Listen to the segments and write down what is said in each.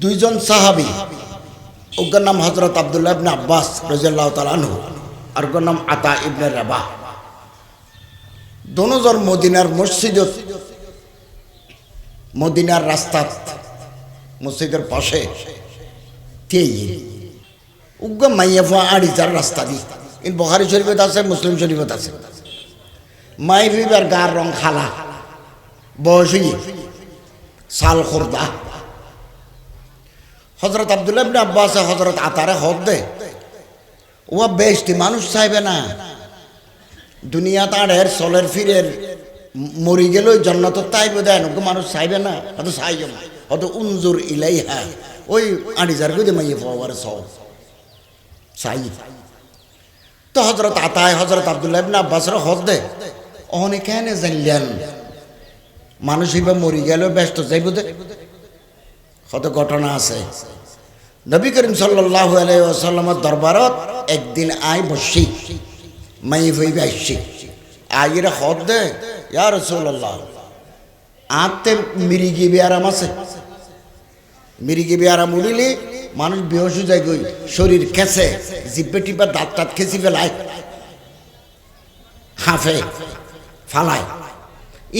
দুইজন সাহাবি ওর নাম হজরত আবদুল্লাহ ইবনে আব্বাস রাজিয়াল্লাহ তালানহু আর ওর নাম আতা ইবনে রাবা। দনোজন মদিনার মসজিদত মদিনার রাস্তা, মসজিদের পাশে উগ্র মাইয়া ফুয়া আড়ি যার রাস্তা ইন বখারি শরীফত আছে, মুসলিম শরীফত আছে। মাই ফিবার গার রং খালা, বয়স সাল খোরদা। হজরত আবদুল্লাহ ইবনে আব্বাস হজরত আতারে হক দে। ও বেশটি মানুষ চাইবে না। দুনিয়া তার চলের ফিরের, মরি গেল জন্নত তাইবে দেয় ওকে মানুষ চাইবে না, হয়তো চাইবে না, হয়তো উনজুর ইলাই হ্যাঁ ওই আড়ি যার গিয়ে মাইয়ে পাওয়ার সব। চাই। তো হজরত আতায় হজরত আবদুল্লাহ ইবনে আব্বাসের হক দে। অনেক জানলেন? মানুষ এবার মরি গেল ব্যস্ত যাইব দে। কত ঘটনা আছে? নবী করিম সাল্লাহ আলাইসাল্লামের দরবারত একদিন আয় বসি, মাই হইবে আসছি আইরে হদ দে, ইয়া আতে মিরিগি বিয়ারাম আছে? মিরিগি বিয়ারাম উড়িলে, মানুষ বেহস যায় গই শরীর খেছে, জিব্বে টিপা দাঁত টাত খেঁচি ফেলায়। হাফে, ফালায়।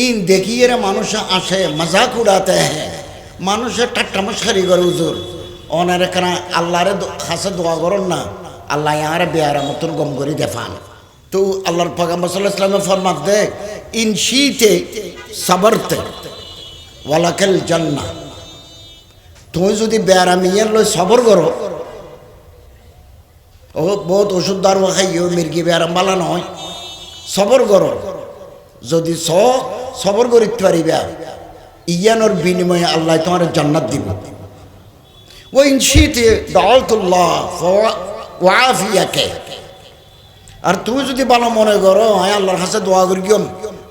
ইন দেখি এরা মানুষ আসে, মজাক উড়াতে হ্যাঁ মানুষের ঠাট্টা মস্কারি করে, হুজুর। অনারে কেন আল্লাহরে খাসে দোয়া করন না? আল্লাহ ইয়ারে বেয়ারা মতন গম করে দেখান। তো আল্লাহর সাল্লাহ ইসলামে ফরমাত দে ইন শীতে সাবরতে, ওয়ালাকেল জান্না তুমি যদি বেয়ারা মিয়ার লই সবর করো ও বহুত ওষুধ দারুয়া খাইও, মির্গি বেয়ারাম বালা নয়। সবর করো। যদি সবর করিতে পারিবা ইয়ানোর বিনিময়ে আল্লাহ তোমার জান্নাত দিব। আর তুমি যদি ভালো মনে করো হ্যাঁ আল্লাহর কাছে দোয়া করি কিয়ম,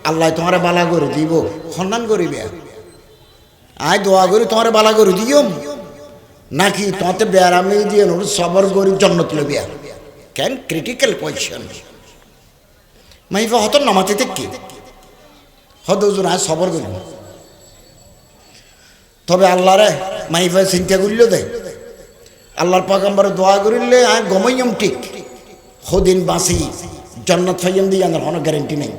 আল্লাহ তোমার বালা করে দিব সন্ধান করিবে। আয় দোয়া করি তোমার বালা করে দিও নাকি তোমাতে বেয়ারামি দিয়ে নোট সবর করি জন্নত লবিয়া কেন? ক্রিটিক্যাল কোয়েশন মাইফা হত নামাতে কি হত আয় সবর করিব তবে আল্লাহরে মাইফা চিন্তা করিল দে। আল্লাহর পাকাম্বার দোয়া করিলে আয় গমাইম ঠিক। সদিন বাঁচি, জন্নত ফাইয়াম দিই আমার কোনো গ্যারেন্টি নেই।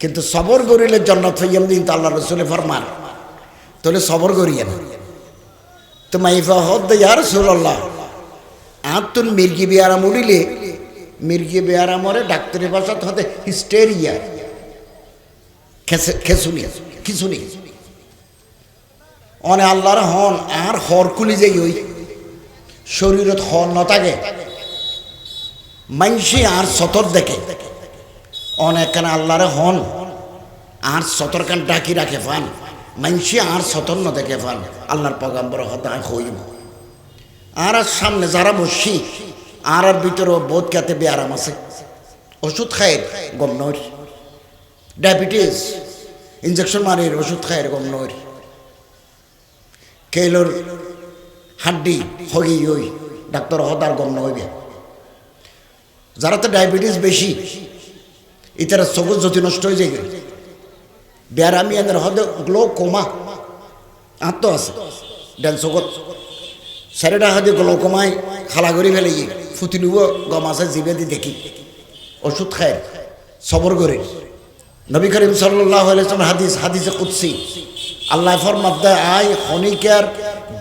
কিন্তু সবর করিলে জন্নত ফাইয়াম দিন তো আল্লাহ রসুলে ফরমান। তাহলে সবর করিয়ে না তো মাইফা হদ দে ইয়ার রসুল্লাহ আর তুন মির্গি বিয়ারাম উড়িলে মির্গি বিয়ারামরে ডাক্তারের ভাষাতে হতে হিস্টেরিয়া খেসুনি খিচুনি অনে আল্লাহর হন আর হর কুলি যাই ওই শরীরত হর নথাকে মাইসি আর সতর দেখে। অনেক আল্লাহরে হন আর সতর কান ডাকি রাখে ফান মাইসি আর সতর ন দেখে ফান, আল্লাহর পগাম্বর হতায় হইব। আর আর সামনে যারা বসি, আর আর ভিতরে বোধ কাতে বেয়ারাম আছে। ওষুধ খায় গম নয় ডায়াবেটিস ইঞ্জেকশন মারির ওষুধ খায় গম নয় কেলোর হাড্ডি হগি ওই ডাক্তার হতার গম নইবে যারা তো ডায়াবেটিস বেশি ইতারা চকুর জ্যোতি নষ্ট হয়ে যায় ব্যারামি এদের হদে গ্লো কোমা। আত্ম আছে। ডেন চকুত স্যারেটা হদে গ্লো কমায় খালা করে ফেলে নিব, গম আছে জিবে দি দেখি। ওষুধ খায় সবর করে নবী করিম সাল্লাহ হাদিস, হাদিসে কুৎসি আল্লাহ ফরমাত দেয় আয় খনিকার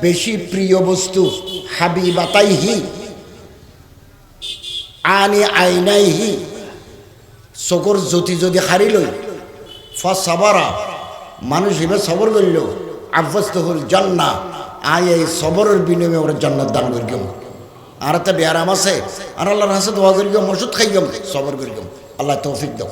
বেশি প্রিয় বস্তু হাবি বাতাইহি আনি আইনাইহি, চকুর জ্যোতি যদি হারি লই ফাবারা মানুষ এবার সবর করিল আভ্যস্ত হল জান্না, আয় এই সবরের বিনিময়ে ওরা জান্নাত দান করি গম আর একটা ব্যারাম আছে, আর আল্লাহর হাসে দোয়া করি গম ওষুধ খাই গম সবর করি গম আল্লাহ তৌফিক দাও।